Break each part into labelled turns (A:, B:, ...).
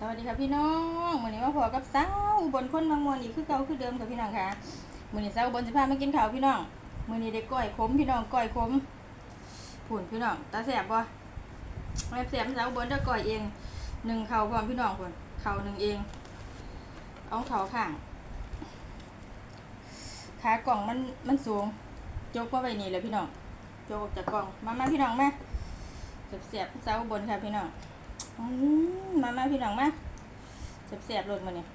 A: สวัสดีค่ะพี่น้องวันนี้มาพอกับสาวอุบลคนบางมวลอีกคือเก่าคือเดิมค่ะพี่น้องค่ะมื้อนี้สาวอุบลสิพามากินข้าวพี่น้องมื้อนี้ได้ก้อยขมพี่น้องก้อยขมผุ่นพี่น้องตาแสบบ่ไม่แสบสาวอุบลได้ก้อยเองหนึ่งเข่าพร้อมพี่น้องพุ่นเข่าหนึ่งเอง เอาเข่าข้างขากล่องมันมันสูงยกมาไว้นี่เลยพี่น้องยกออกจากกล่องมามาพี่น้องมาแสบๆสาวอุบลค่ะพี่น้อง มามาพี่น้องมาเสียบๆรถมาเนี่ย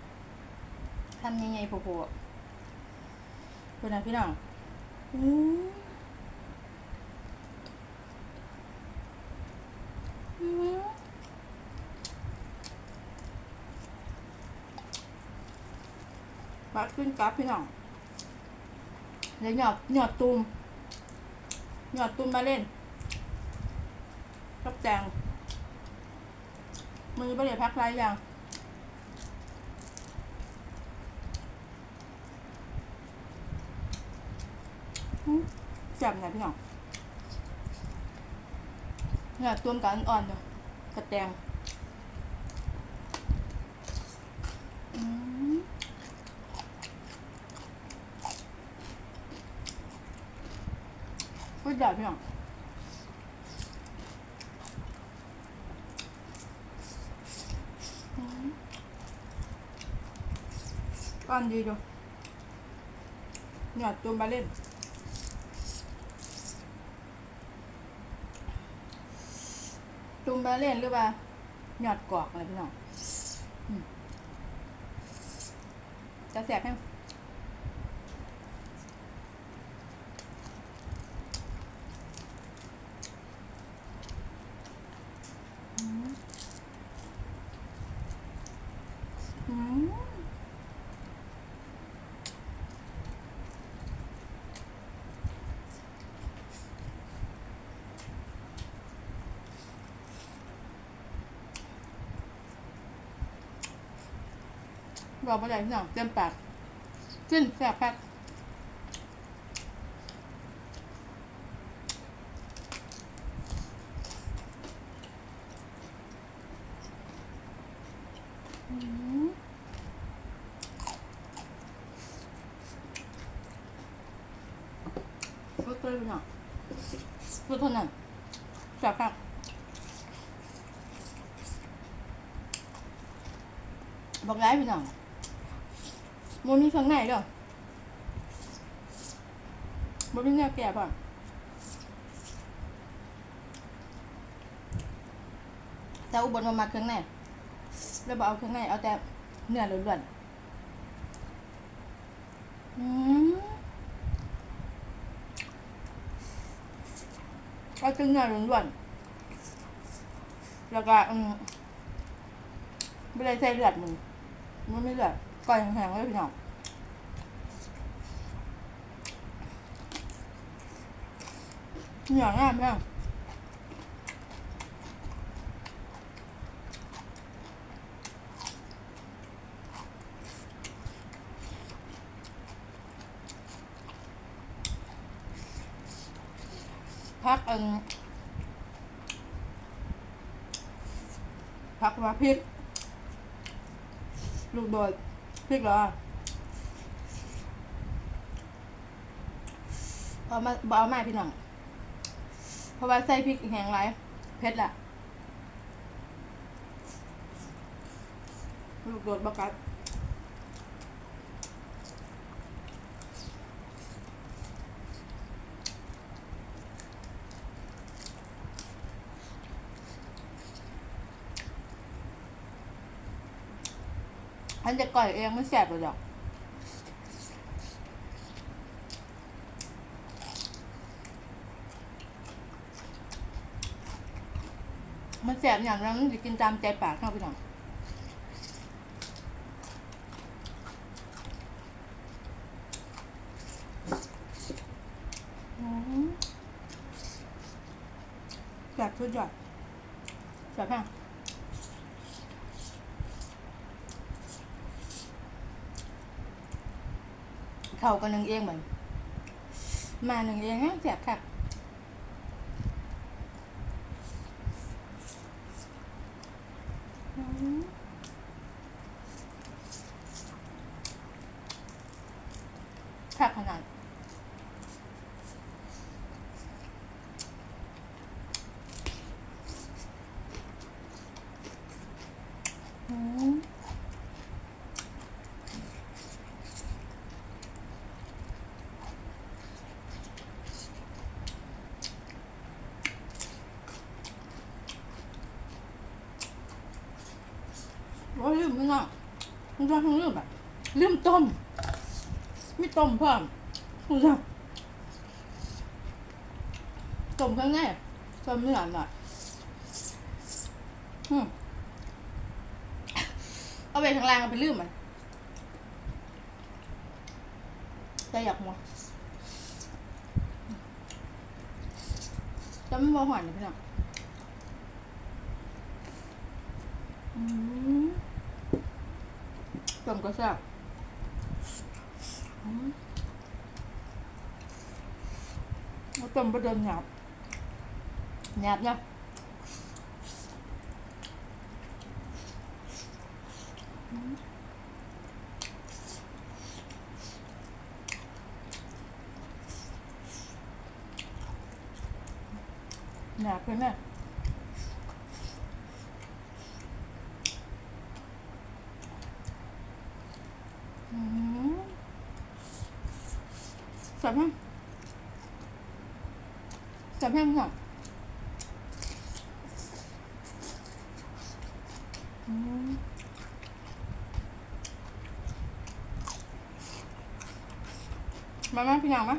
A: ทำยังไงโผล่ๆเป็นไงพี่น้องอืมอืมบัดขึ้นกราฟพี่น้องเดี๋ยวหยอดหยอดตูมหยอดตูมมาเล่นกับแจง มือไม่ได้พักไรอยังแจ่มไหนพี่น้องเนี่ยต้วมกันอ่อนๆอยู่กระแตงอืมพูดได้พี่น้อง ก้อนดีดูหยอดตัวมาเล่นตุมบาเล่นหรือว่าหยอดกรอกอะไรพี่น้องจะแสบไหมอืม บอกมาเลยพี่น้องเต็มปากขึ้นแสบปากพูดตัวพี่น้องพูดเท่านั้นแสบปากบอกร้ายพี่น้อง มันมีข้างในเด้อมันมีแนวแก่ป่ะแต่อุบลมามาเครื่องในแล้วบอกเอาเครื่องในเอาแต่เนื้อล้วนๆอืมเอาแต่เนื้อล้วนๆแล้วก็อืมไม่ได้ใส่เลือดมึงมันไม่เลือด ก่อยแห้งๆเลยพี่น้องเหนียวง่ายไหมพักอันพักมาพริกลูกโดด พริกเหรอเอามาบเอามาพี่น้อง เพราะว่าใส่พริกแห้งไรเผ็ดละลูกโดดบักัด นจะก่อยเองไม่แสบเลยหรอกมันแสบอย่างนั้นมันจะกินตามใจปากเนาะพี่น้องอืมแสบชุดยอดแสบแห้ง เขากันหนึ่งเองเหมือนมาหนึ่งเองนะเสียบค่ะค่ะขนาดอืม ไม่น่ะคุณว่าคุณลืมแบบลืมต้ม ไม่ต้มเพิ่มคุณว่าต้มข้างในต้มเนื้อหน่อยอืมเอาไปข้างล่างเอาไปลืมมันจะอยากมัวจะไม่บอหวานเลยพี่น้องอื มต้มก็แซ่บอืมเอาต้มประเดิมหยาบหยาบเนี่ยหยาบเลยแม่ บแห้งสับแหมพี่น้องอืมมาไหมพี่ยังไหม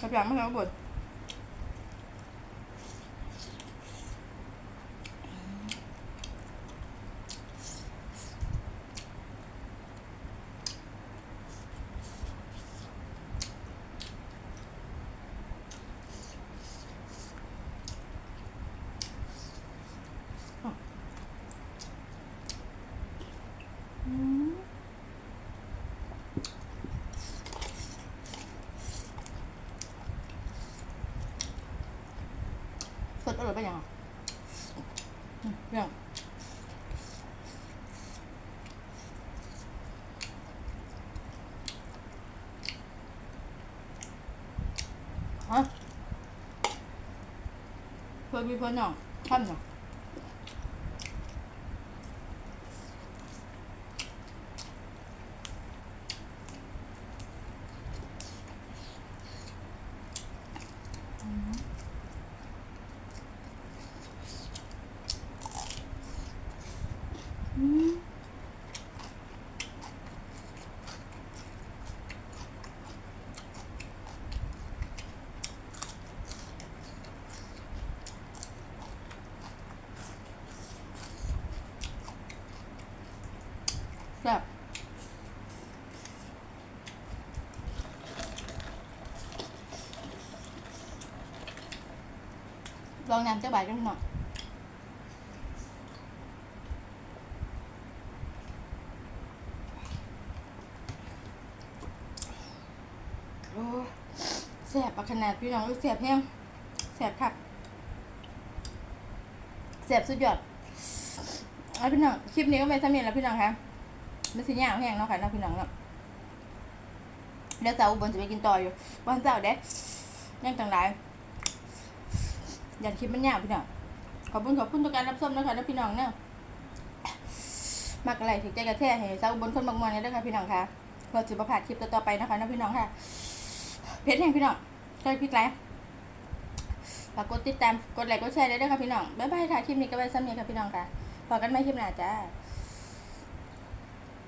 A: กับยังไม่เอาบด อืม สดอร่อยไปยังอะอืมยังฮะเพื่อนพี่เพื่อนน้องทำเนาะ ลองน้ำเจ้าใบกันหน่อยโอ้ยแสบอะขนาดพี่น้องแสบแห้งแสบคักแสบสุดยอดเอาพี่น้องคลิปนี้ก็ไปสำเร็จแล้วพี่น้องคะไม่สิยาวแห้งเนาะค่ะเนาะพี่น้องเนาะเดี๋ยวเสาร์อุบนจะไปกินต่ออยู่วันเสาร์เด้ยังต่างหลาย อย่าคิดมันยาวพี่น้องขอบคุณขอบคุณต่อการรับชมนะคะแล้วพี่น้องเนาะมากอะไรถึงใจกระแทกเห้เศร้าบนคนบางวันเนี่ยด้วยค่ะพี่น้องค่ะเราจะประพาดคลิปต่อๆไปนะคะนะพี่น้องค่ะ เพจแห่งพี่น้องใช่พี่ไลฝากกดติดตามกดไลค์กดแชร์ได้ด้วยค่ะพี่น้องบ๊ายบายค่ะคลิปนี้ก็ไว้ซ้ำนี้ค่ะพี่น้องค่ะพอกันไหมคลิปหน้าจ้า